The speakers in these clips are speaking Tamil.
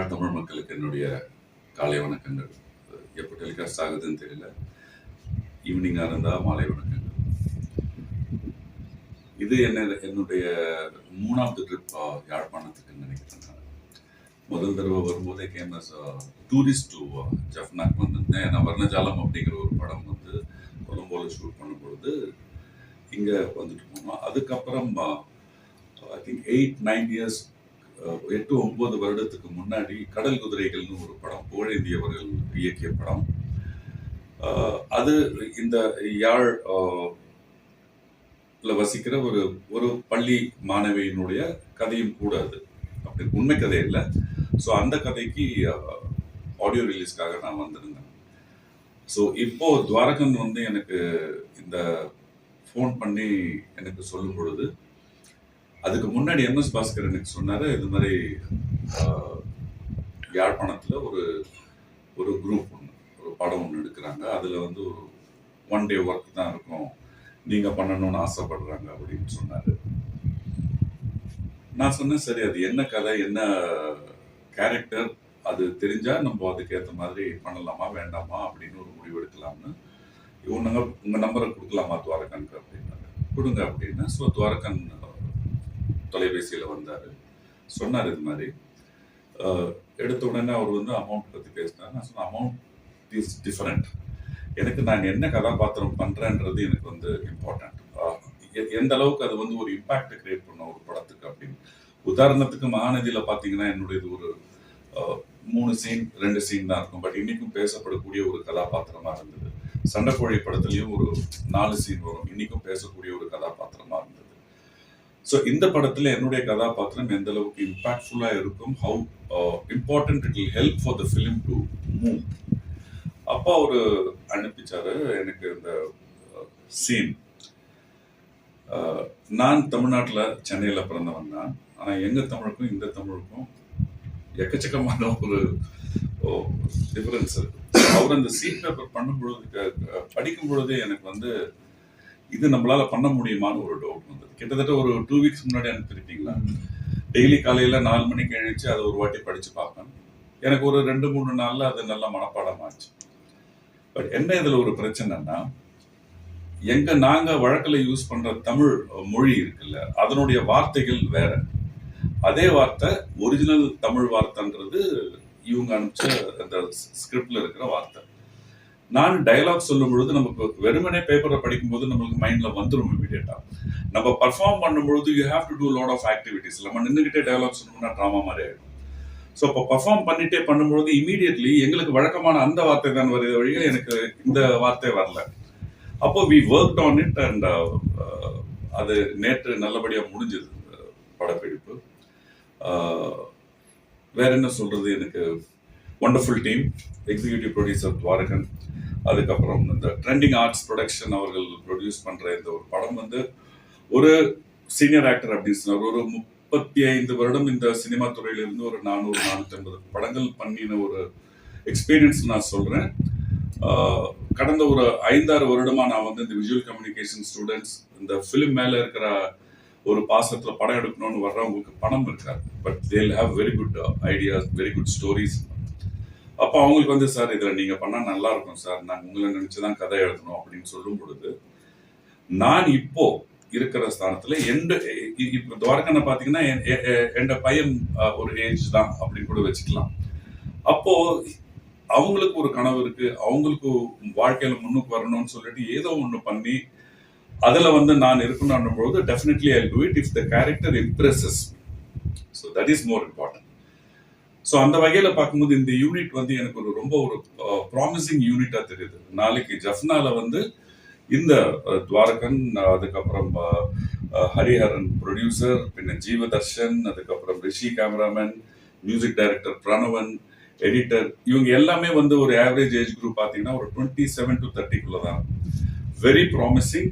தமிழ் மக்களுக்கு என்னுடைய காலை வணக்கங்கள். எப்போ டெலிகாஸ்ட் ஆகுதுன்னு தெரியல. ஈவினிங்காக இருந்தால் மாலை வணக்கங்கள். இது என்ன என்னுடைய மூணாவது ட்ரிப் யாழ்ப்பாணத்துக்கு நினைக்கிறேன் நான். முதல் தடவை வரும்போதே கேமஸ் டூரிஸ்ட் டு ஜஃப்னாக் வந்திருந்தேன். ஏன்னா வர்ணஜாலம் அப்படிங்கிற ஒரு படம் வந்து கொலம்போல ஷூட் பண்ணும்பொழுது இங்கே வந்துட்டு போனோம். அதுக்கப்புறம் I think eight nine years எட்டு ஒன்பது வருடத்துக்கு முன்னாடி கடல் குதிரைகள்னு ஒரு படம் புகழேந்தி அவர்கள் இயக்கிய படம். அது இந்த யாழ் வசிக்கிற ஒரு ஒரு பள்ளி மாணவியினுடைய கதையும் கூட அது. அப்படி உண்மை கதை இல்லை. ஸோ அந்த கதைக்கு ஆடியோ ரிலீஸ்க்காக நான் வந்திருந்தேன். ஸோ இப்போ துவாரகன் வந்து எனக்கு இந்த ஃபோன் பண்ணி எனக்கு சொல்லும் பொழுது அதுக்கு முன்னாடி எம்எஸ் பாஸ்கர் எனக்கு சொன்னார் இது மாதிரி யாழ்ப்பாணத்தில் ஒரு ஒரு குரூப் ஒன்று ஒரு படம் ஒன்று எடுக்கிறாங்க. அதில் வந்து ஒரு ஒன் டே ஒர்க் தான் இருக்கும். நீங்கள் பண்ணணும்னு ஆசைப்படுறாங்க அப்படின்னு சொன்னார். நான் சொன்னேன் சரி அது என்ன கதை என்ன கேரக்டர் அது தெரிஞ்சால் நம்ம அதுக்கேற்ற மாதிரி பண்ணலாமா வேண்டாமா அப்படின்னு ஒரு முடிவு எடுக்கலாம்னு. உங்க உங்கள் நம்பரை கொடுக்கலாமா துவாரகனுக்கு அப்படின்னாங்க கொடுங்க அப்படின்னா ஸோ துவாரகன் தொலைபேசியில் வந்தார். சொன்னார் இது மாதிரி. எடுத்த உடனே அவர் வந்து அமௌண்ட் பற்றி பேசினார். நான் சொன்னேன் அமௌண்ட் இஸ் டிஃப்ரெண்ட் எனக்கு நான் என்ன கதாபாத்திரம் பண்ணுறேன்றது எனக்கு வந்து இம்பார்ட்டண்ட் எந்த அளவுக்கு அது வந்து ஒரு இம்பாக்டை கிரியேட் பண்ண ஒரு படத்துக்கு அப்படின்னு. உதாரணத்துக்கு மகாநதியில் பார்த்தீங்கன்னா என்னுடையது ஒரு மூணு சீன் ரெண்டு சீன் தான் இருக்கும். பட் இன்னைக்கும் பேசப்படக்கூடிய ஒரு கதாபாத்திரமா இருந்தது. சண்டைக்கோழி படத்துலயும் ஒரு நாலு சீன் வரும். இன்னைக்கும் பேசக்கூடிய ஒரு கதாபாத்திரமா இருந்தது. ஸோ இந்த படத்தில் என்னுடைய கதாபாத்திரம் எந்த அளவுக்கு இம்பாக்ட்ஃபுல்லாக இருக்கும் how important it will help for the film to move அப்பா ஒரு அனுப்பிச்சாரு எனக்கு இந்த uh, சீன் uh, நான் தமிழ்நாட்டில் சென்னையில் பிறந்தவன் தான். ஆனால் எங்கள் தமிழுக்கும் இந்த தமிழுக்கும் எக்கச்சக்கமான ஒரு டிஃபரன்ஸ் இருக்கு. அவர் அந்த சீட் பேப்பர் பண்ணும் பொழுது படிக்கும் பொழுதே எனக்கு வந்து இது நம்மளால பண்ண முடியுமான்னு ஒரு டவுட் வந்தது. கிட்டத்தட்ட ஒரு டூ வீக்ஸ் முன்னாடி அனுப்பியிருக்கீங்களா டெய்லி காலையில நாலு மணிக்கு எழுந்துச்சு அதை ஒரு வாட்டி படிச்சு பார்ப்பேன். எனக்கு ஒரு ரெண்டு மூணு நாள்ல அது நல்ல மனப்பாடமாச்சு பட் என்ன இதுல ஒரு பிரச்சனைன்னா எங்க நாங்க வழக்குல யூஸ் பண்ற தமிழ் மொழி இருக்குல்ல அதனுடைய வார்த்தைகள் வேற. அதே வார்த்தை ஒரிஜினல் தமிழ் வார்த்தைன்றது இவங்க அனுப்பிச்ச அந்த ஸ்கிரிப்ட்ல இருக்கிற வார்த்தை. நான் டைலாக் சொல்லும் பொழுது நமக்கு வெறுமனே பேப்பரை படிக்கும்போது நம்மளுக்கு மைண்ட்ல வந்துடும் இமீடியட்டா நம்ம பர்ஃபார்ம் பண்ணும்பொழுது you have to do lot of activities நம்ம நின்றுகிட்டே டைலாக் சொல்லணும்னா ட்ராமா மாதிரி ஆயிடும். ஸோ இப்போ பர்ஃபார்ம் பண்ணிட்டே பண்ணும்பொழுது இமீடியட்லி எங்களுக்கு வழக்கமான அந்த வார்த்தை தான் வருது வழியா எனக்கு இந்த வார்த்தை வரல. அப்போ we work on it and அது நேற்று நல்லபடியாக முடிஞ்சது uh, படப்பிடிப்பு. Uh, வேற என்ன சொல்றது எனக்கு? Wonderful team executive producer Dwarakan. அதுக்கப்புறம் இந்த ட்ரெண்டிங் ஆர்ட்ஸ் ப்ரொடக்ஷன் அவர்கள் ப்ரொடியூஸ் பண்ணுற இந்த ஒரு படம் வந்து ஒரு சீனியர் ஆக்டர் அப்படின்னு சொன்னார். ஒரு முப்பத்தி ஐந்து வருடம் இந்த சினிமா துறையிலிருந்து ஒரு நானூறு நானூற்றி ஐம்பது படங்கள் பண்ணின ஒரு எக்ஸ்பீரியன்ஸ் நான் சொல்கிறேன் கடந்த ஒரு ஐந்தாறு வருடமாக நான் வந்து இந்த விஜுவல் கம்யூனிகேஷன் ஸ்டூடெண்ட்ஸ் இந்த ஃபிலிம் மேலே இருக்கிற ஒரு பாசத்தில் படம் எடுக்கணும்னு வர்றவங்களுக்கு பணம் இருக்காது but they'll have very good ideas very good stories அப்போ அவங்களுக்கு வந்து சார் இதுல நீங்க பண்ணா நல்லா இருக்கும் சார். நான் உங்களை நினைச்சுதான் கதை எழுதணும் அப்படின்னு சொல்லும் பொழுது நான் இப்போ இருக்கிற ஸ்தானத்துல எந்த இ- இப்ப துவாரகனை பாத்தீங்கன்னா என் என் பையன் ஒரு ஏஜ் தான் அப்படின்னு கூட வச்சுக்கலாம். அப்போ அவங்களுக்கு ஒரு கனவு இருக்கு. அவங்களுக்கு வாழ்க்கையில முன்னுக்கு வரணும்னு சொல்லிட்டு ஏதோ ஒண்ணு பண்ணி அதுல வந்து நான் இருக்கணும் பொழுது definitely I do it if the character impresses so that is more important so அந்த வகையில் பார்க்கும்போது இந்த யூனிட் வந்து எனக்கு ஒரு ரொம்ப ஒரு ப்ராமிசிங் யூனிட்டாக தெரியுது. நாளைக்கு ஜஃப்னால வந்து இந்த துவாரகன் அதுக்கப்புறம் ஹரிஹரன் ப்ரொடியூசர் பின்ன ஜீவதர்ஷன் அதுக்கப்புறம் Rishi cameraman music director Pranavan editor இவங்க எல்லாமே வந்து ஒரு ஆவரேஜ் ஏஜ் குரூப் பார்த்தீங்கன்னா ஒரு டுவெண்ட்டி செவன் டு தேர்ட்டிக்குள்ள தான் வெரி ப்ராமிசிங்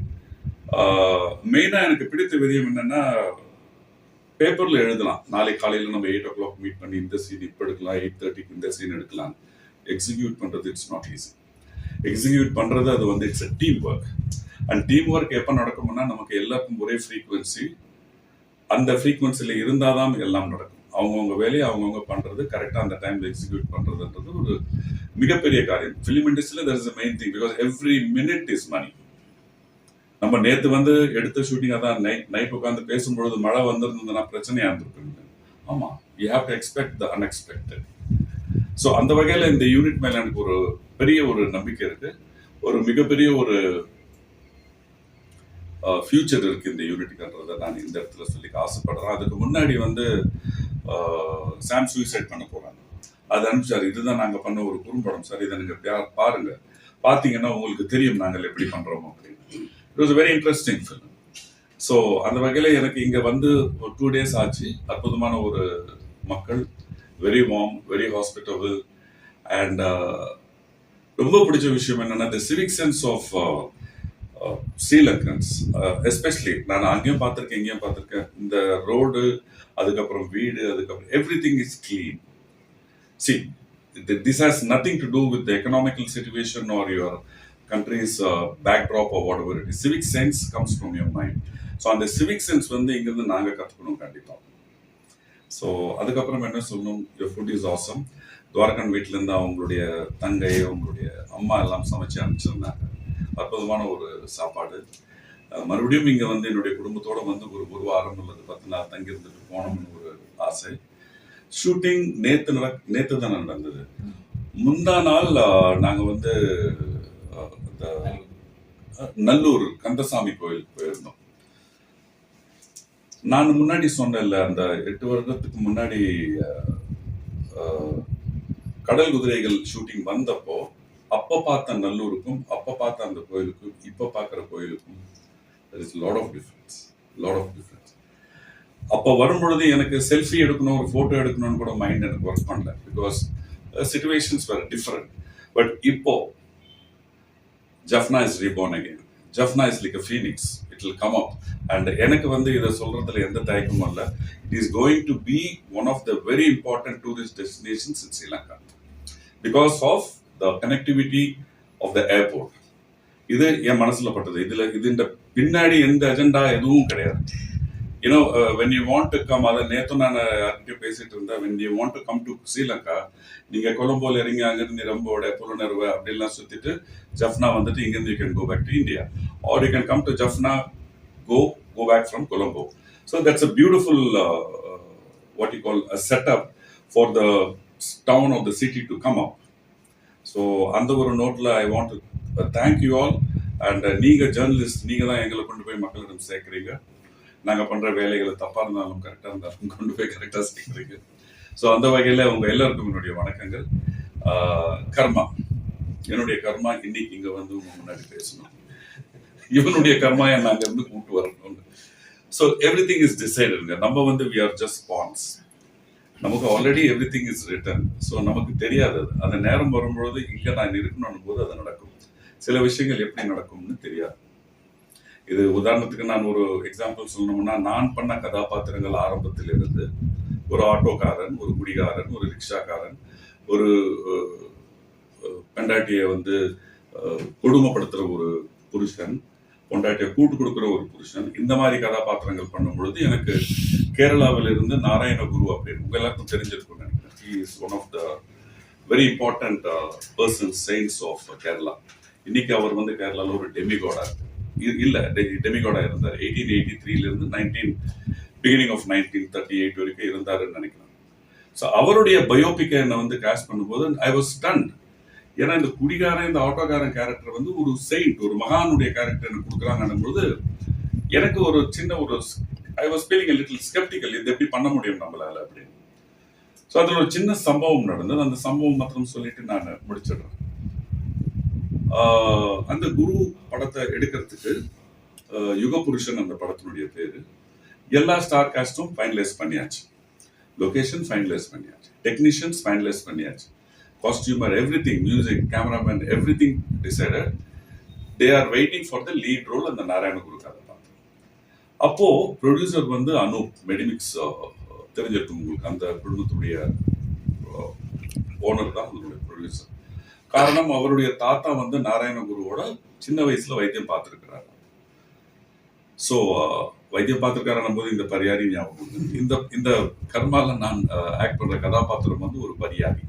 மெயினாக எனக்கு பிடித்த விதயம் என்னென்னா பேப்பர்ல எழுதலாம். நாளைக்கு காலையில நம்ம எயிட் ஓ கிளாக் மீட் பண்ணி இந்த சீன் இப்போ எடுக்கலாம் எயிட் தேர்ட்டிக்கு இந்த சீன் எடுக்கலாம். எக்ஸிக்யூட் பண்றது இட்ஸ் நாட் ஈஸி எக்ஸிக்யூட் பண்றது அது வந்து it's team work and team work எப்போ நடக்கும்னா நமக்கு எல்லாருக்கும் ஒரே ஃப்ரீக்குவென்சி அந்த ஃப்ரீக்குவன்சியில் இருந்தால் தான் எல்லாம் நடக்கும். அவங்கவுங்க வேலையை அவங்கவுங்க பண்றது கரெக்டாக அந்த டைம்ல எக்ஸிக்யூட் பண்றதுன்றது ஒரு மிகப்பெரிய காரியம். ஃபிலிம் இண்டஸ்ட்ரியில் there is main thing because every minute is money நம்ம நேத்து வந்து எடுத்த ஷூட்டிங் அதான் நைட் நைட் உட்காந்து பேசும்பொழுது மழை வந்திருந்ததுன்னா பிரச்சனையா இருந்திருக்குங்க ஆமா. You have to expect the unexpected so அந்த வகையில இந்த யூனிட் மேல எனக்கு ஒரு பெரிய ஒரு நம்பிக்கை இருக்கு. ஒரு மிகப்பெரிய ஒரு ஃபியூச்சர் இருக்கு இந்த யூனிட்டுன்றதை நான் இந்த இடத்துல சொல்லிக்க ஆசைப்படுறேன். அதுக்கு முன்னாடி வந்து சாம் சூசைட் பண்ண போறாங்க. அது அனுப்பிச்சார். இதுதான் நாங்க பண்ண ஒரு குறும்படம் சார். இதை நீங்க பாருங்க. பாத்தீங்கன்னா உங்களுக்கு தெரியும் நாங்கள் எப்படி பண்றோம் அப்படின்னு. It was very interesting film so அந்த வகையில் எனக்கு இங்கே வந்து ஒரு டூ டேஸ் ஆச்சு. அற்புதமான ஒரு மக்கள். Very warm very hospitable and ரொம்ப பிடிச்ச விஷயம் என்னென்னா the civic sense of Sri Lankans especially நான் அங்கேயும் பார்த்துருக்கேன் இங்கேயும் பார்த்துருக்கேன். இந்த ரோடு அதுக்கப்புறம் வீடு அதுக்கப்புறம் everything is clean see this has nothing to do with economical situation or your country's uh, backdrop or whatever it is. Civic sense comes from your mind. So அந்த சிவிக் சென்ஸ் வந்து இங்கேருந்து நாங்கள் கற்றுக்கணும் கண்டிப்பாக ஸோ அதுக்கப்புறம் என்ன சொல்லணும்? ஃபுட் இஸ் ஆசம் துவாரகன் வீட்டிலேருந்து அவங்களுடைய தங்கை அவங்களுடைய அம்மா எல்லாம் சமைச்சு அனுப்பிச்சிருந்தாங்க. அற்புதமான ஒரு சாப்பாடு. மறுபடியும் இங்கே வந்து என்னுடைய குடும்பத்தோடு வந்து ஒரு ஒரு வாரம் அல்லது பத்து நாள் தங்கி போனோம்னு ஒரு ஆசை. ஷூட்டிங் நேற்று நட நேற்று தான் நடந்தது. முந்தா நாள் நாங்கள் வந்து நல்லூர் கந்தசாமி கோயிலுக்கு போயிருந்தோம். நான் முன்னாடி சொன்னேன்ல அந்த எட்டு வருடத்துக்கு முன்னாடி கடல் குதிரைகள் ஷூட்டிங் வந்தப்போ அப்ப பார்த்த நல்லூருக்கும் அப்ப பார்த்த அந்த கோயிலுக்கும் இப்ப பார்க்குற கோயிலுக்கும் is lot of difference lot of difference அப்போ வரும்பொழுது எனக்கு செல்ஃபி எடுக்கணும் ஒரு ஃபோட்டோ எடுக்கணும்னு கூட மைண்ட் எனக்கு ஒர்க் பண்ணல. பிகாஸ் சுச்சுவேஷன்ஸ் வேறு டிஃப்ரெண்ட் பட் இப்போ Jaffna is reborn again Jaffna is like a phoenix it will come up and எனக்கு வந்து இதை சொல்றதுல எந்த தயக்கமும் இல்லை. It is going to be one of the very important tourist destinations in Sri Lanka because of the connectivity of the airport இது என் மனசுல பட்டது. இதுல இந்த பின்னாடி எந்த அஜெண்டா எதுவும் கிடையாது. You know when you want to come அதை நேற்று நான் யார்கிட்டயும் பேசிட்டு இருந்தேன். When you want to come to Sri Lanka நீங்கள் கொலம்போல இறங்கி அங்கிருந்து ரம்போட புலனர்வு அப்படிலாம் சுற்றிட்டு ஜஃப்னா வந்துட்டு இங்கேருந்து you can go back to India or you can come to Jaffna go go back from Colombo so that's a beautiful what you call a setup for the town of the city to come up so அந்த ஒரு நோட்டில் I want to thank you all and நீங்கள் ஜேர்னலிஸ்ட் நீங்கள் தான் எங்களை கொண்டு போய் மக்களிடம் சேர்க்குறீங்க. நாங்கள் பண்ணுற வேலைகளை தப்பாக இருந்தாலும் கரெக்டாக இருந்தாலும் கொண்டு போய் கரெக்டாக சேர்க்குறீங்க ஸோ அந்த வகையில் உங்கள் எல்லாருக்கும் என்னுடைய வணக்கங்கள். கர்மா. என்னுடைய கர்மா இன்னைக்கு இங்கே வந்து உங்க முன்னாடி பேசணும். இவனுடைய கர்மா என்ன அங்கேருந்து கூப்பிட்டு வரணும் ஸோ எவ்ரி திங் இஸ் டிசைடுங்க நம்ம வந்து வி ஆர் ஜஸ்ட் பான்ஸ் நமக்கு already everything is written so நமக்கு தெரியாது அது. அந்த நேரம் வரும்பொழுது இங்கே நான் இருக்கணும்னு போது அது நடக்கும். சில விஷயங்கள் எப்படி நடக்கும்னு தெரியாது. இது உதாரணத்துக்கு நான் ஒரு எக்ஸாம்பிள் சொல்லணும்னா நான் பண்ண கதாபாத்திரங்கள் ஆரம்பத்தில் இருந்து ஒரு ஆட்டோக்காரன் ஒரு குடிகாரன் ஒரு ரிக்ஷாக்காரன் ஒரு பெண்டாட்டியை வந்து கொடுமைப்படுத்துகிற ஒரு புருஷன் பொண்டாட்டியை கூட்டு கொடுக்குற ஒரு புருஷன் இந்த மாதிரி கதாபாத்திரங்கள் பண்ணும் பொழுது எனக்கு கேரளாவில் இருந்து நாராயணகுரு அப்படின்னு உங்க எல்லாருக்கும் தெரிஞ்சிருக்கும் நினைக்கிறேன். He is one of the very important person science of Kerala இன்னைக்கு அவர் வந்து கேரளாவில் ஒரு டெமிகோடா இல்லை டெமிகோடா இருந்தார். Eighteen eighty த்ரீலேருந்து nineteen beginning of nineteen thirty eight வரைக்கும் இருந்தாருன்னு நினைக்கிறேன். ஸோ அவருடைய பயோபிக்கை என்னை வந்து கேஸ்ட் பண்ணும்போது ஐ வாஸ் ஸ்டன்ட் ஏன்னா இந்த குடிகாரன் இந்த ஆட்டோக்காரன் கேரக்டர் வந்து ஒரு செயின்ட் ஒரு மகானுடைய கேரக்டர் எனக்கு கொடுக்குறாங்கன்னும் பொழுது எனக்கு ஒரு சின்ன ஒரு I was feeling little sceptical இது எப்படி பண்ண முடியும் நம்மளால அப்படின்னு. ஸோ அதில் ஒரு சின்ன சம்பவம் நடந்தது. அந்த சம்பவம் மாத்திரம் சொல்லிட்டு நான் முடிச்சிடுறேன். அந்த குரு படத்தை எடுக்கிறதுக்கு யுக யுகபுருஷன் அந்த படத்தினுடைய பேரு. எல்லா ஸ்டார் காஸ்டும் ஃபைனலைஸ் பண்ணியாச்சு. லொகேஷன் ஃபைனலைஸ் பண்ணியாச்சு. டெக்னீஷியன்ஸ் ஃபைனலைஸ் பண்ணியாச்சு. Costumer everything music cameraman everything decided they are waiting for the lead role அந்த நாராயணகுரு கதை பார்த்து. அப்போ ப்ரொடியூசர் வந்து அனூப் மெடிமிக்ஸ் தெரிஞ்சிருக்கும் உங்களுக்கு. அந்த குடும்பத்துடைய ஓனர் தான் உங்களுடைய ப்ரொடியூசர் காரணம் அவருடைய தாத்தா வந்து நாராயணகுருவோட சின்ன வயசுல வைத்தியம் பார்த்துருக்கிறாரு. ஸோ வைத்தியம் பார்த்துருக்காரு போது இந்த பரியாரி ஞாபகம் இந்த இந்த கர்மால நான் ஆக்ட் பண்ற கதாபாத்திரம் வந்து ஒரு பரியாரி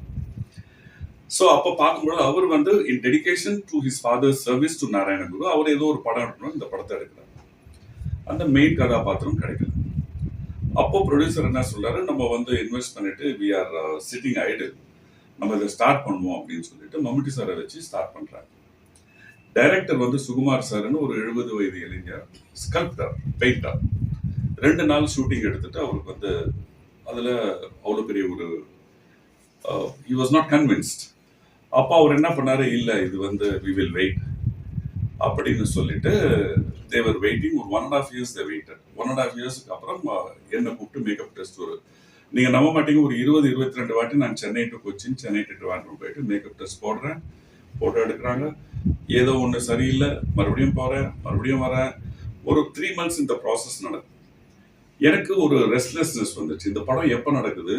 ஸோ அப்போ பார்க்கும்போது அவர் வந்து in dedication to his father service to Narayana Guru அவர் ஏதோ ஒரு படம் எடுக்கணும் இந்த படத்தை எடுக்கிறார். அந்த மெயின் கதாபாத்திரம் கிடைக்கல. அப்போ ப்ரொடியூசர் என்ன சொல்றாரு நம்ம வந்து இன்வெஸ்ட் பண்ணிட்டு வி ஆர் சிட்டிங் ஐடில் நம்ம இதை ஸ்டார்ட் பண்ணுவோம் அப்படின்னு சொல்லிட்டு மம்முட்டி சாரை வச்சு ஸ்டார்ட் பண்ணுறாங்க டைரக்டர் வந்து சுகுமார் சார்னு ஒரு எழுபது வயது இளைஞர் ஸ்கல்ப்டர் பெயிண்டர் ரெண்டு நாள் ஷூட்டிங் எடுத்துட்டு அவருக்கு வந்து அதில் அவ்வளோ பெரிய ஒரு ஹி வாஸ் நாட் கன்வின்ஸ்ட் அப்போ அவர் என்ன பண்ணாரு? இல்லை இது வந்து வி வில் வெயிட் அப்படின்னு சொல்லிட்டு தேவர் வெயிட்டிங் ஒரு one and half years the waiter one and half இயர்ஸ்க்கு அப்புறம் uh, என்னை கூப்பிட்டு மேக்கப் டெஸ்ட் ஒரு நீங்க நம்ப மாட்டீங்க ஒரு இருபது இருபத்தி ரெண்டு வாட்டி நான் சென்னை டு கொச்சின் சென்னை டு ட்ரிவாண்ட்ரம் போயிட்டு மேக்கப் டெஸ்ட் போடுறேன் போட்டோ எடுக்கிறாங்க. ஏதோ ஒன்று சரியில்லை மறுபடியும் போகிறேன் மறுபடியும் வரேன். ஒரு த்ரீ மந்த்ஸ் இந்த ப்ராசஸ் நடக்கும் எனக்கு ஒரு ரெஸ்ட்லெஸ்னஸ் வந்துச்சு. இந்த படம் எப்போ நடக்குது?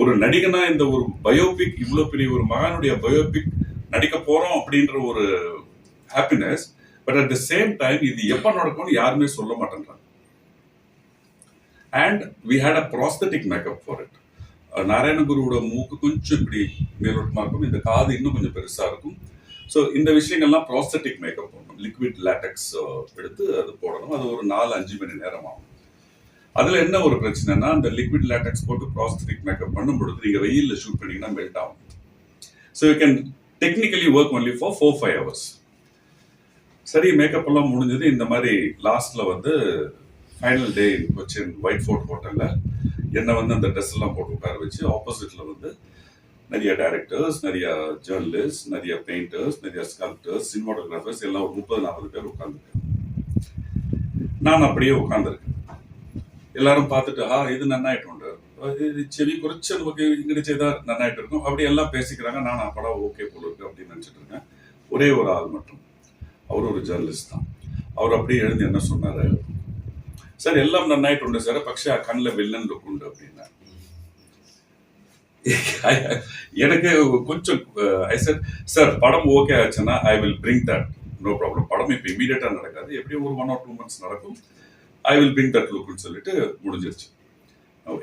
ஒரு நடிகனா இந்த ஒரு பயோபிக் இவ்வளோ பெரிய ஒரு மகானுடைய பயோபிக் நடிக்க போறோம் அப்படின்ற ஒரு happiness but at the same time இது எப்போ நடக்கும்னு யாருமே சொல்ல மாட்டேன்றாங்க. And we had a prosthetic makeup for it Narayana குருவோட மூக்கு கொஞ்சம் இப்படி மேலோட்டமாக இருக்கும் இந்த காது இன்னும் கொஞ்சம் பெருசாக இருக்கும். ஸோ இந்த விஷயங்கள்லாம் ப்ராஸ்தட்டிக் மேக்கப் பண்ணணும் லிக்விட் லேட்டக்ஸ் எடுத்து அது போடணும். அது ஒரு நாலு அஞ்சு மணி நேரம் ஆகும். அதில் என்ன ஒரு பிரச்சனைனா அந்த லிக்விட் லேட்டக்ஸ் போட்டு ப்ராஸ்தட்டிக் மேக்கப் பண்ணும் பொழுது நீங்கள் வெயிலில் ஷூட் பண்ணிங்கன்னா மெல்ட் ஆகும். So you can technically work only for four five hours சரி மேக்கப் எல்லாம் முடிஞ்சது. இந்த மாதிரி லாஸ்ட்ல வந்து final day Cochin White Fort ஹோட்டலில் என்னை வந்து அந்த ட்ரெஸ் எல்லாம் போட்டு உட்கார வச்சு ஆப்போசிட்டில் வந்து நிறைய டைரக்டர்ஸ் நிறைய ஜேர்னலிஸ்ட் நிறைய பெயிண்டர்ஸ் நிறைய ஸ்கல்ப்டர்ஸ் சினிமாட்டோகிராஃபர்ஸ் எல்லாம் ஒரு முப்பது நாற்பது பேர் உட்காந்துருக்காங்க நான் அப்படியே உட்காந்துருக்கேன் எல்லாரும் பார்த்துட்டு ஆ இது நன்னாயிட்டு செவி குறைச்ச நமக்கு இங்கிட்டு செய்தா நன்னாயிட்டு இருக்கும் அப்படி எல்லாம் பேசிக்கிறாங்க. நான் நான் படம் ஓகே போல இருக்கு அப்படின்னு நினச்சிட்டு இருக்கேன். ஒரே ஒரு ஆள் மட்டும். அவர் ஒரு ஜேர்னலிஸ்ட் தான். அவர் அப்படியே எழுந்து என்ன சொன்னார்? సార్ ఎల్లం నన్నైటుండే సరే పక్షే ఆ కళ్ళ వెళ్ళని లుక్కుండు అప్పుడీనా எனக்கு கொஞ்சம் ஐ சார் சார் படம் ஓகே ஆச்சுன்னா I will bring that no problem படம் இப்போ இமீடியட்டாக நடக்காது. எப்படியும் ஒரு ஒன் ஆர் டூ மந்த்ஸ் நடக்கும். ஐ வில் பிரிங் தட் லுக்குன்னு சொல்லிட்டு முடிஞ்சிருச்சு.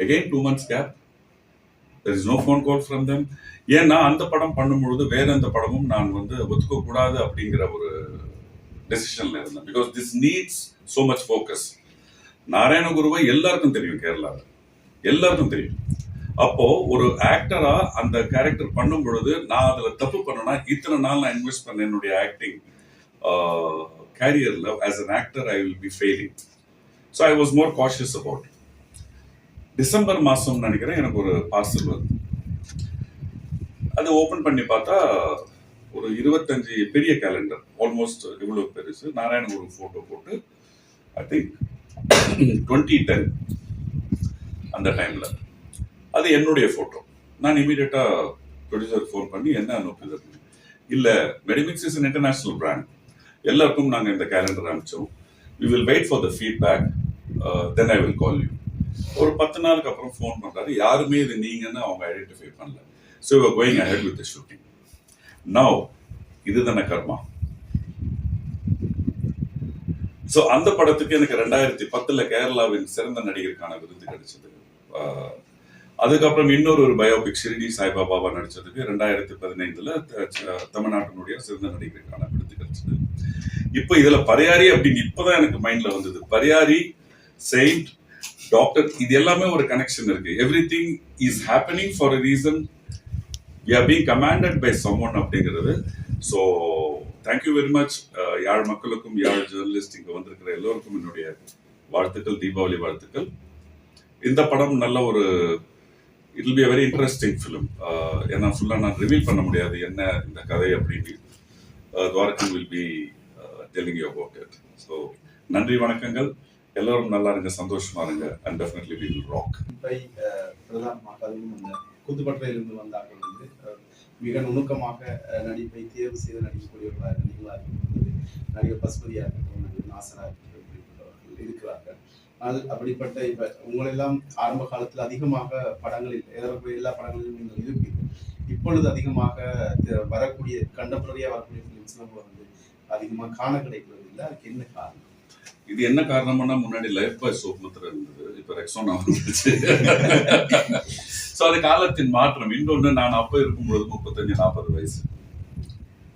Again two months gap there is no phone call from them ஏன்னா அந்த படம் பண்ணும்பொழுது வேற எந்த படமும் நான் வந்து ஒத்துக்கக்கூடாது அப்படிங்கிற ஒரு டெசிஷனில் இருந்தேன். Because this needs so much focus நாராயணகுருவை எல்லாருக்கும் தெரியும் கேரளாவில். எல்லாருக்கும் தெரியும். அப்போ ஒரு ஆக்டரா அந்த கேரக்டர் பண்ணும் பொழுது நான் அதுல தப்பு பண்ணனா இத்தனை நாள் நான் இன்வெஸ்ட் பண்ண என்னுடைய acting கேரியர்ல as an actor I will be failing so I was more cautious about December மாசம் நினைக்கிறேன் எனக்கு ஒரு பார்சல் வருது. அது ஓபன் பண்ணி பார்த்தா ஒரு இருபத்தஞ்சு பெரிய கேலண்டர் ஆல்மோஸ்ட் இவ்வளவு பெருசு. நாராயணகுரு போட்டோ போட்டு ஐ திங்க் டுவெண்ட்டி டென் அந்த டைமில் அது என்னுடைய ஃபோட்டோ நான் இமீடியட்டாக ப்ரொடியூசர் ஃபோன் பண்ணி என்ன அனுப்புது இல்லை மெடிமிக்ஸ் இஸ் இன்டர்நேஷ்னல் பிராண்ட் எல்லாருக்கும் நாங்கள் இந்த calendar அனுப்பிச்சோம். We will wait for the feedback then I will call you ஒரு பத்து நாளுக்கு அப்புறம் ஃபோன் பண்ணுறாரு யாருமே இது நீங்கன்னு அவங்க ஐடென்டிஃபை பண்ணல. So going ahead with shooting now இதுதானே கர்மா. ஸோ அந்த படத்துக்கு எனக்கு ரெண்டாயிரத்தி பத்துல கேரளாவின் சிறந்த நடிகருக்கான விருது கிடைச்சது. அதுக்கப்புறம் இன்னொரு ஒரு பயோபிக் ஷிரிடி சாய்பாபாவா நடிச்சதுக்கு ரெண்டாயிரத்தி பதினைந்துல த- தமிழ்நாட்டினுடைய சிறந்த நடிகருக்கான விருது கிடைச்சது. இப்போ இதுல பரியாரி அப்படின்னு இப்பதான் எனக்கு மைண்ட்ல வந்தது. பரியாரி செயின்ட் டாக்டர் இது எல்லாமே ஒரு கனெக்ஷன் இருக்கு. Everything is happening for a reason we are being commanded by someone அப்படிங்கிறது. So thank you very much Yazh மக்களுக்கும் யாழ் ஜேர்னலிஸ்ட் இங்கே வந்திருக்கிற எல்லோருக்கும் என்னுடைய வாழ்த்துக்கள் தீபாவளி வாழ்த்துக்கள். இந்த படம் நல்ல ஒரு it be a very interesting film ஏன்னா ஃபுல்லாக நான் ரிவீல் பண்ண முடியாது என்ன இந்த கதை அப்படின்னு. Uh, Dwarakan will be telling you about it so நன்றி வணக்கங்கள். எல்லோரும் நல்லா இருங்க சந்தோஷமா இருங்க and definitely we will rock இப்பை uh, பிரதானமாக குத்துப்பட்டையிலிருந்து வந்தார்கள் வந்து மிக நுணுக்கமாக நடிப்பை தேர்வு செய்து நடிக்கக்கூடியவர்களாக நடிகர்களாக இருக்கின்றது நடிகர் பசுபதியாக இருக்கட்டும் நடிகர் நாசராக இருக்கட்டும் இருக்கிறார்கள். அது அப்படிப்பட்ட இப்ப உங்களெல்லாம் ஆரம்ப காலத்தில் அதிகமாக படங்களில் ஏறக்குறைய எல்லா படங்களிலும் நீங்கள் இருப்பீர்கள் இப்பொழுது அதிகமாக வரக்கூடிய கண்டெம்பரரியாக வரக்கூடிய ஃபிலிம்ஸ்லாம் வந்து அதிகமாக காண கிடைக்கிறது இல்லை? அதுக்கு என்ன காரணம்? இது என்ன காரணம்னா முன்னாடி லைஃப் பாய் சோப் மாத்திரம் இருந்தது இப்ப ரெக்ஸோனா வந்துச்சு ஸோ அது காலத்தின் மாற்றம். இன்னொன்று நான் அப்போ இருக்கும்பொழுது முப்பத்தஞ்சு நாற்பது வயசு.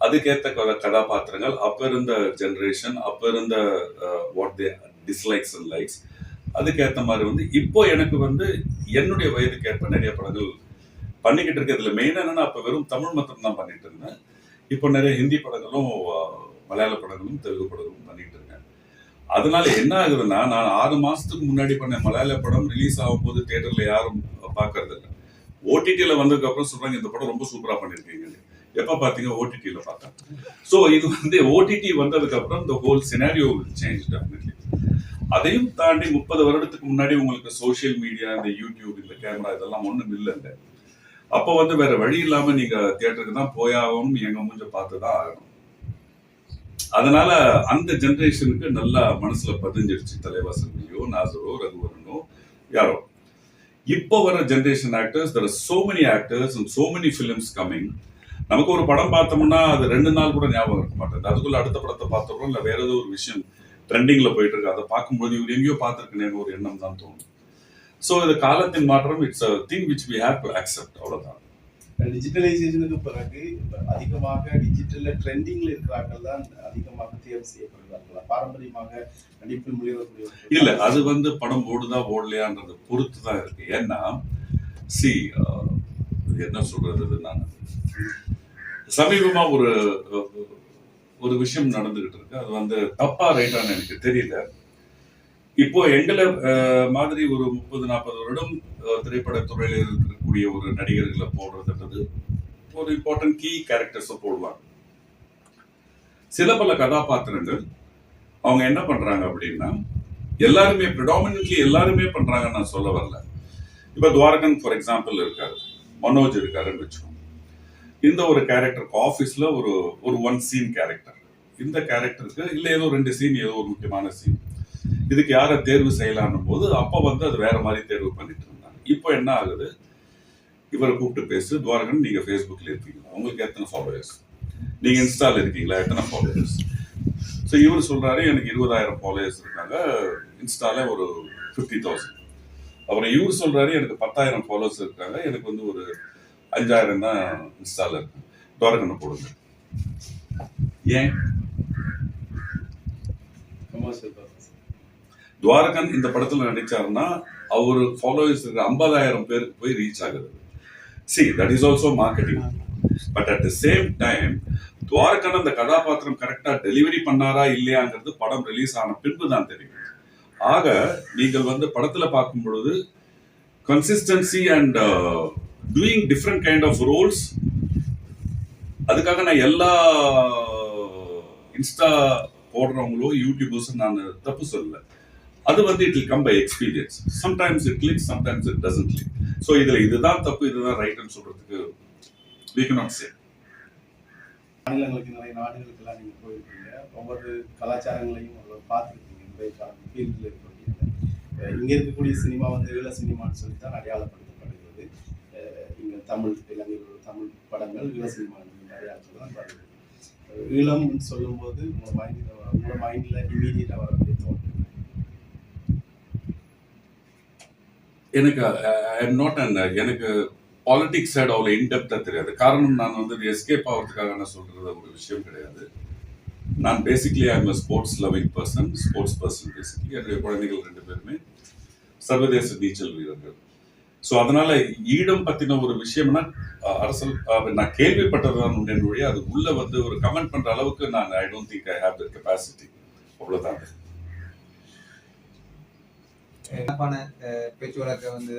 அதுக்கேற்ற கதாபாத்திரங்கள் அப்போ இருந்த ஜென்ரேஷன் அப்போ இருந்த what they dislikes and likes அதுக்கேற்ற மாதிரி வந்து இப்போ எனக்கு வந்து என்னுடைய வயதுக்கு ஏற்ப நிறைய படங்கள் பண்ணிக்கிட்டு இருக்கு. இதில் மெயின் என்னன்னா அப்போ வெறும் தமிழ் மட்டும் தான் பண்ணிட்டு இருந்தேன். இப்போ நிறைய ஹிந்தி படங்களும் மலையாள படங்களும் தெலுங்கு படங்களும் அதனால என்ன ஆகுதுன்னா நான் ஆறு மாசத்துக்கு முன்னாடி பண்ண மலையாள படம் ரிலீஸ் ஆகும்போது தியேட்டர்ல யாரும் பார்க்கறது இல்லை. ஓடிடியில் வந்ததுக்கு அப்புறம் சொல்றாங்க இந்த படம் ரொம்ப சூப்பரா பண்ணிருக்கீங்க எப்ப பாத்தீங்க ஓடிடியில பார்த்தேன். ஸோ இது வந்து ஓடிடி வந்ததுக்கு அப்புறம் இந்த ஹோல் சினாரியோ சேஞ்ச் டெஃபினெட்லி அதையும் தாண்டி முப்பது வருடத்துக்கு முன்னாடி உங்களுக்கு சோஷியல் மீடியா இந்த யூடியூப் இந்த கேமரா இதெல்லாம் ஒண்ணும் இல்லைங்க. அப்போ வந்து வேற வழி இல்லாம நீங்க தியேட்டருக்கு தான் போயாகணும் எங்க மூஞ்ச பார்த்து தான் ஆகணும். அதனால அந்த ஜென்ரேஷனுக்கு நல்லா மனசுல பதிஞ்சிருச்சு. தலைவாசல்லையோ நாசரோ ரகுவரனோ யாரோ. இப்போ வர generation actors there so many actors and so many films coming நமக்கு ஒரு படம் பார்த்தோம்னா அது ரெண்டு நாள் கூட ஞாபகம் இருக்க மாட்டேங்குது. அதுக்குள்ள அடுத்த படத்தை பார்த்தோம் இல்லை வேற ஏதோ ஒரு விஷயம் ட்ரெண்டிங்ல போயிட்டு இருக்கு அதை பார்க்கும்போது இவர் எங்கேயோ பார்த்துருக்கேன்னு ஒரு எண்ணம் தான் தோணும். ஸோ இது காலத்தின் மாற்றம் it's a thing which we have to accept அவ்வளோதான் டிஜிட்டலைசேஷனுக்கு பிறகு அதிகமாக டிஜிட்டல்ல ட்ரெண்டிங்ல இருக்கிறார்கள் தான் அதிகமாக தேர்வு செய்யப்படுகிறார்கள்? பாரம்பரியமாக நடிப்பில் முடிவக்கூடிய இல்ல அது வந்து படம் போடுதா போடலையான்றது பொறுத்து தான் இருக்கு. ஏன்னா சி என்ன சொல்றது நான்? சமீபமா ஒரு ஒரு விஷயம் நடந்துகிட்டு இருக்கு. அது வந்து தப்பா ரைட்டான்னு எனக்கு தெரியல. இப்போ எங்களை மாதிரி ஒரு முப்பது நாற்பது வருடம் திரைப்படத்துறையில் இருக்கிற இருக்கக்கூடிய ஒரு நடிகர்களை போடுறதுன்றது ஒரு இம்பார்ட்டன்ட் கீ கேரக்டர்ஸை போடுவாங்க. சில பல கதாபாத்திரங்கள் அவங்க என்ன பண்றாங்க அப்படின்னா எல்லாருமே ப்ரிடாமினன்ட்லி எல்லாருமே பண்றாங்கன்னு நான் சொல்ல வரல. இப்போ துவாரகன் ஃபார் எக்ஸாம்பிள் இருக்காரு மனோஜ் இருக்காருன்னு வச்சுக்கோங்க. இந்த ஒரு கேரக்டருக்கு ஆஃபீஸ்ல ஒரு ஒரு ஒன் சீன் கேரக்டர் இந்த கேரக்டருக்கு இல்லை ஏதோ ரெண்டு சீன் ஏதோ ஒரு முக்கியமான சீன் இதுக்கு யாரை தேர்வு செய்யலான்னும் போது அப்போ வந்து அது வேற மாதிரி தேர்வு பண்ணிட்டு இருந்தாங்க. இப்போ என்ன ஆகுது? இவரை கூப்பிட்டு பேசு துவாரகன் நீங்க ஃபேஸ்புக்ல இருக்கீங்களா உங்களுக்கு எத்தனை ஃபாலோவர்ஸ் நீங்க இன்ஸ்டால இருக்கீங்களா? எத்தனை ஃபாலோவர்ஸ் ஸோ இவர் சொல்றாரு எனக்கு இருபதாயிரம் ஃபாலோயர்ஸ் இருக்காங்க. இன்ஸ்டால ஒரு ஃபிஃப்டி தௌசண்ட் அப்புறம் இவர் சொல்றாரு எனக்கு பத்தாயிரம் ஃபாலோவர்ஸ் இருக்காங்க. எனக்கு வந்து ஒரு அஞ்சாயிரம் தான் இன்ஸ்டால இருக்கு. துவாரகனை போடுங்க. ஏன்? துவாரகன் இந்த படத்துல நடிச்சாருன்னா அவர் ஃபாலோவர்ஸ் இருக்கிற ஐம்பதாயிரம் பேருக்கு போய் ரீச் ஆகுது. See that is also marketing but at the same time Dwarakan அந்த கதாபாத்திரம் கரெக்டாக டெலிவரி பண்ணாரா இல்லையாங்கிறது படம் ரிலீஸ் ஆன பின்பு தான் தெரியும். ஆக நீங்கள் வந்து படத்தில் பார்க்கும் பொழுது consistency and doing different kind of roles அதுக்காக நான் எல்லா uh, இன்ஸ்டா போடுறவங்களோ யூடியூபர்ஸும் நான் தப்பு சொல்லலை. அது வந்து it will come by experience sometimes it click sometimes it doesn't click so இதில் இதுதான் தப்பு இதுதான் ரைட்னு வி கே நாட் சே மாநிலங்களுக்கு நிறைய நாடுகளுக்கு எல்லாம் போயிருக்கீங்க. ஒவ்வொரு கலாச்சாரங்களையும் ஒருவர் பார்த்துருக்கீங்க. இன்றைய காலம் ஃபீல்டில் இருக்கக்கூடிய இங்கே இருக்கக்கூடிய சினிமா வந்து ஈழ சினிமான்னு சொல்லி தான் அடையாளப்படுத்தப்படுகிறது இங்கே தமிழ் இலங்கையில் தமிழ் படங்கள் ஈழ சினிமா அடையாளத்தில் தான் வருது ஈழம்னு சொல்லும்போது உங்கள் மைண்டில் உங்களோட மைண்டில் இமீடியட்டாக வரக்கூடிய தோணும் எனக்கு ஐ நாட் அண்ட் எனக்கு பாலிடிக்ஸ் சைடு அவ்வளோ இன்டெப்தா தெரியாது. காரணம் நான் வந்து எஸ்கேப் ஆகிறதுக்காக நான் சொல்கிறது ஒரு விஷயம் கிடையாது. நான் basically I am sports loving person sports person basically என்னுடைய குழந்தைகள் ரெண்டு பேருமே சர்வதேச நீச்சல் வீரர்கள். ஸோ அதனால ஈடம் பற்றின ஒரு விஷயம்னா அரசல் நான் கேள்விப்பட்டதுதான் உண்டே ஒழிய அது உள்ள வந்து ஒரு கமெண்ட் பண்ற அளவுக்கு நான் I don't think I have the capacity அவ்வளோதான் என்னப்பான பேச்சுவழக்க வந்து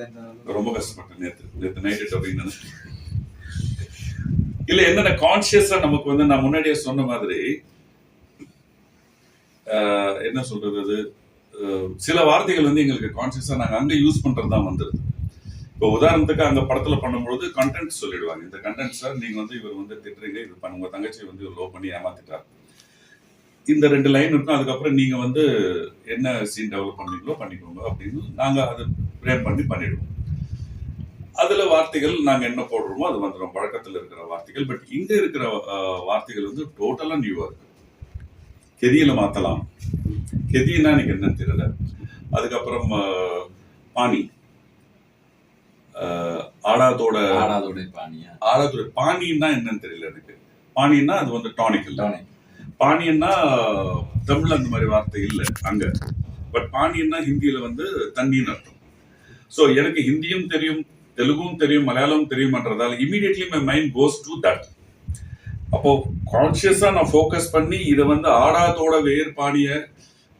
ரொம்ப கஷ்டப்பட்டேன் நேற்று நேற்று நைட்டு அப்படின்னு இல்ல என்னென்ன கான்சியஸா நமக்கு வந்து நான் முன்னாடியே சொன்ன மாதிரி ஆஹ், என்ன சொல்றது அது? சில வார்த்தைகள் வந்து எங்களுக்கு கான்சியஸா நாங்க அங்க யூஸ் பண்றது தான் வந்துருது. இப்போ உதாரணத்துக்கு அங்க படத்துல பண்ணும்பொழுது கண்டென்ட் சொல்லிடுவாங்க. இந்த கண்டென்ட் சார் நீங்க வந்து இவர் வந்து திட்டுறீங்க இது பண்ணுங்க தங்கச்சி வந்து லோ பண்ணி ஏமாத்திட்டார். இந்த ரெண்டு லைன் இருக்கும் அதுக்கப்புறம் நீங்க வந்து என்ன சீன் டெவலப் பண்ணீங்களோ பண்ணிக்கோங்க அப்படின்னு நாங்க அதை பிரேம் பண்ணி பண்ணிடுவோம். அதுல வார்த்தைகள் நாங்க என்ன போடுறோமோ அது வந்துடும் பழக்கத்துல இருக்கிற வார்த்தைகள் பட் இங்க இருக்கிற வார்த்தைகள் வந்து டோட்டலா நியூவா இருக்கு. கெதியில மாத்தலாம். கெதினா எனக்கு என்னன்னு தெரியல. அதுக்கப்புறம் பாணி. ஆடாதோட ஆடாதோட பானியா ஆடாதோட பாணின்னா என்னன்னு தெரியல எனக்கு. பாணின்னா அது வந்து டானிக் இல்ல டானிக் பாணியன்னா தமிழ்ல அந்த மாதிரி வார்த்தை இல்லை அங்க. பட் பாணியன்னா ஹிந்தியில வந்து தண்ணின்னு அர்த்தம். ஸோ எனக்கு ஹிந்தியும் தெரியும் தெலுங்கும் தெரியும் மலையாளம் தெரியும்ன்றதால immediately my mind goes to that அப்போ கான்சியஸா நான் ஃபோக்கஸ் பண்ணி இதை வந்து ஆடாதோட வேர்பாணிய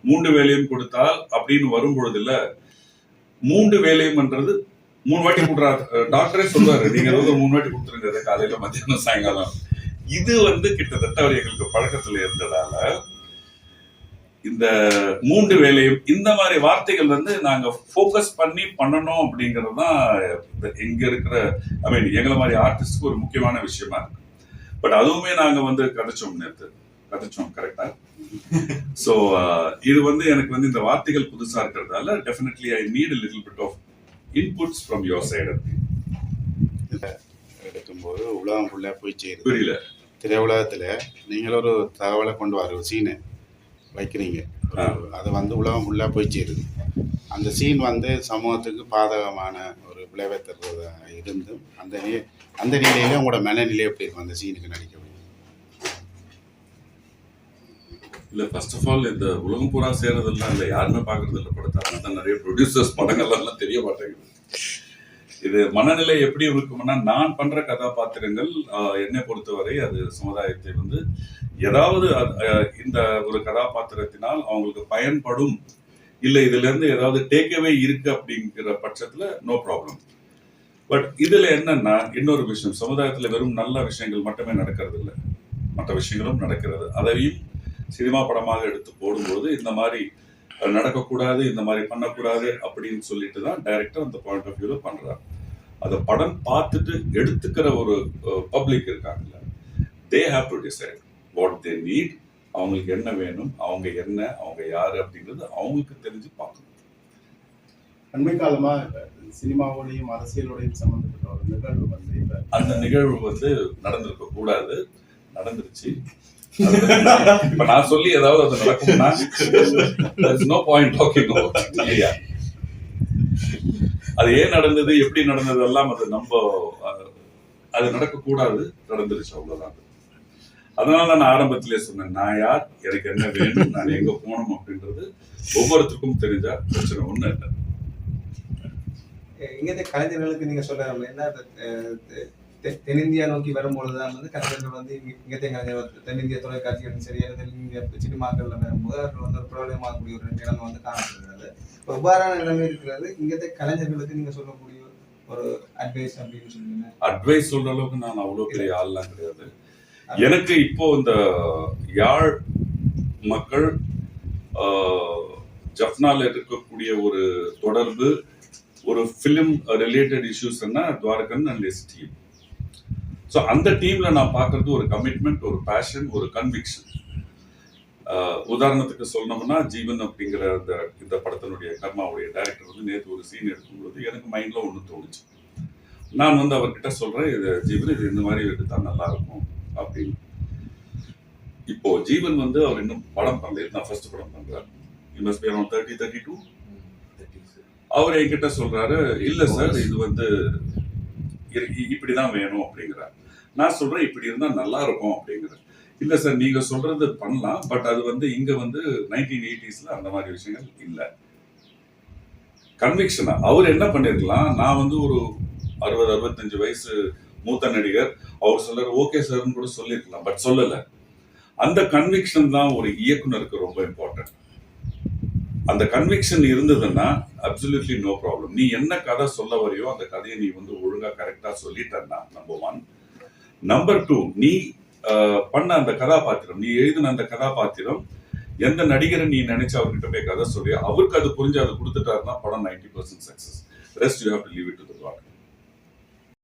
மூன்று வேலையும் கொடுத்தால் அப்படின்னு வரும் பொழுதுல மூன்று வேலையும்ன்றது மூணு வாட்டி கொடுறாரு. டாக்டரே சொல்லுவாரு நீங்க ஏதாவது மூணு வாட்டி கொடுத்துருங்க காலையில மத்தியானம் சாயங்காலம். இது வந்து கிட்டத்தட்ட அவர் எங்களுக்கு பழக்கத்துல இருந்ததால இந்த மூன்று வேலையும் இந்த மாதிரி வார்த்தைகள் வந்து நாங்க ஃபோக்கஸ் பண்ணி பண்ணணும் அப்படிங்கிறது தான் இங்க இருக்கிற ஐ மீன் எங்களை மாதிரி ஆர்டிஸ்ட்க்கு ஒரு முக்கியமான விஷயமா இருக்கு. பட் அதுவுமே நாங்க வந்து கதைச்சோம் நேற்று கதைச்சோம் கரெக்டா ஸோ இது வந்து எனக்கு வந்து இந்த வார்த்தைகள் புதுசா இருக்கிறதால definitely I need little bit of inputs from your side எடுக்கும்போது உலகம் ஃபுல்லாக போய் சேருது. புரியல. திரையுலகத்தில் நீங்கள் ஒரு தகவலை கொண்டு வர ஒரு சீனை வைக்கிறீங்க. அது வந்து உலகம் ஃபுல்லாக போய் சேருது. அந்த சீன் வந்து சமூகத்துக்கு பாதகமான ஒரு விளைவை தருவதா இருந்தும் அந்த அந்த நிலையில உங்களோட மனநிலை எப்படி இருக்கும் அந்த சீனுக்கு நடிக்க முடியும்? இல்ல ஃபர்ஸ்ட் ஆஃப் ஆல் இந்த உலகம் பூரா சேர்றதெல்லாம் இல்ல யாருமே பாக்குறது இல்ல படத்தை. அதனால நிறைய ப்ரொடியூசர்ஸ் படங்கள்லாம் எல்லாம் தெரிய மாட்டேங்குது. இது மனநிலை எப்படி இருக்கும்னா நான் பண்ற கதாபாத்திரங்கள் என்னை பொறுத்தவரை அது சமுதாயத்தை வந்து ஏதாவது இந்த ஒரு கதாபாத்திரத்தினால் அவங்களுக்கு பயன்படும். இல்லை இதுல இருந்து ஏதாவது டேக்கவே இருக்கு அப்படிங்கிற பட்சத்துல நோ ப்ராப்ளம் பட் இதுல என்னன்னா இன்னொரு விஷயம். சமுதாயத்துல வெறும் நல்ல விஷயங்கள் மட்டுமே நடக்கிறது இல்லை மற்ற விஷயங்களும் நடக்கிறது. அதையும் சினிமா படமாக எடுத்து போடும்போது இந்த மாதிரி நடக்கக்கூடாது இந்த மாதிரி பண்ணக்கூடாது அப்படின்னு சொல்லிட்டு தான் டைரக்டர் அந்த பாயிண்ட் ஆஃப் வியூல பண்றாரு. அதை படம் பார்த்துட்டு எடுத்துக்கிற ஒரு பப்ளிக் இருக்காங்கல்ல they have to decide what they need அவங்களுக்கு என்ன வேணும் அவங்க என்ன அவங்க யாரு அப்படிங்கிறது அவங்களுக்கு தெரிஞ்சு பார்க்கணும். அண்மை காலமா இப்ப சினிமாவோடையும் அரசியலோடையும் சம்பந்தப்பட்ட ஒரு நிகழ்வு வந்து அந்த நிகழ்வு வந்து நடந்திருக்க கூடாது நடந்துருச்சு. இப்ப நான் சொல்லி ஏதாவது அது நடக்கும்னா நோ பாயிண்ட் டாக்கிங் இல்லையா அது ஏன் நடந்தது எப்படி நடந்தது எல்லாம் அது நம்ம அஹ், அது நடக்கக்கூடாது நடந்துருச்சு அவ்வளவுதான். அதனால நான் ஆரம்பத்திலே சொன்னேன் நான் யார் எனக்கு என்ன வேணும் நான் எங்க போனோம் அப்படின்றது ஒவ்வொருத்தருக்கும் தெரிஞ்சா பிரச்சனை ஒண்ணு இல்லை. இங்கത്തെ கலைஞர்களுக்கு நீங்க சொல்ல என்ன தென்னிந்தியா நோக்கி வரும்பொழுதுதான் வந்து கலைஞர்கள் வந்து இங்க- இங்கத்தை கலைஞர் தென்னிந்திய தொலைக்காட்சிகளும் சரி அல்லது தென்னிந்திய சினிமாக்கள்ல வரும்போது அவர்கள் வந்து ஒரு பிரபலமாகக்கூடிய ஒரு நிலைமை வந்து காணப்படுகிறது. இப்போ இவ்வாறான நிலைமை இருக்கிறது. இங்கத்தை கலைஞர்களுக்கு நீங்க சொல்லக்கூடிய ஒரு அட்வைஸ் அப்படின்னு சொல்லுங்க. அட்வைஸ் சொல்ற அளவுக்கு நான் அவ்வளவு பெரிய ஆள்லாம் கிடையாது. எனக்கு இப்போ இந்த யாழ் மக்கள் ஜஃப்னால இருக்கக்கூடிய ஒரு தொடர்பு ஒரு film related இஷ்யூஸ்னா Dwarakan and his team so அந்த டீம்ல நான் பார்க்கறது ஒரு கமிட்மெண்ட் ஒரு பேஷன் ஒரு கன்விக்ஷன் உதாரணத்துக்கு சொல்லணும்னா ஜீவன் அப்படிங்கிற அந்த இந்த படத்தினுடைய கர்மாவுடைய டைரக்டர் வந்து நேற்று ஒரு சீன் எடுக்கும்போது எனக்கு மைண்ட்ல ஒன்று தோணுச்சு. நான் வந்து அவர்கிட்ட சொல்றேன் இது ஜீவன் இது இந்த மாதிரி எடுத்தா நல்லா இருக்கும் அப்படின்னு. இப்போ ஜீவன் வந்து அவர் இன்னும் படம் பண்ணல நான் ஃபர்ஸ்ட் படம் பண்றாரு. Invest around thirty thirty two அவர் என்கிட்ட சொல்றாரு இல்ல சார் இது வந்து இ- இ- இப்படிதான் வேணும் அப்படிங்கிறார். நான் சொல்றேன் இப்படி இருந்தா நல்லா இருக்கும் அப்படிங்கிறது. இல்ல சார் நீங்க சொல்றது பண்ணலாம் பட் அது வந்து இங்க வந்து நைன்டீன் எயிட்டிஸில் அந்த மாதிரி விஷயங்கள் இல்ல. கன்விக்ஷனாக அவர் என்ன பண்ணிருக்கலாம்? நான் வந்து ஒரு அறுபது அறுபத்தஞ்சு வயசு மூத்த நடிகர். அவர் சொல்கிறார் ஓகே சார்னு கூட சொல்லியிருக்கலாம் பட் சொல்லல. அந்த கன்விக்ஷன் தான் ஒரு இயக்குனருக்கு ரொம்ப இம்பார்ட்டன்ட் அந்த கன்விக்ஷன் இருந்ததுன்னா அப்சல்யூட்லி நோ ப்ராப்ளம் நீ என்ன கதை சொல்ல வரையோ அந்த கதையை நீ வந்து ஒழுங்கா கரெக்டா சொல்லிட்டன்னா நம்பர் ஒன் நம்பர் டூ நீ பண்ண அந்த கதாபாத்திரம் நீ எழுதின அந்த கதாபாத்திரம் எந்த நடிகரை நீ நினைச்சு அவர்கிட்ட போய் கதை சொல்லி அவருக்கு அது புரிஞ்சு அதை கொடுத்துட்டாருன்னா படம் ninety percent success rest you have to leave it to the god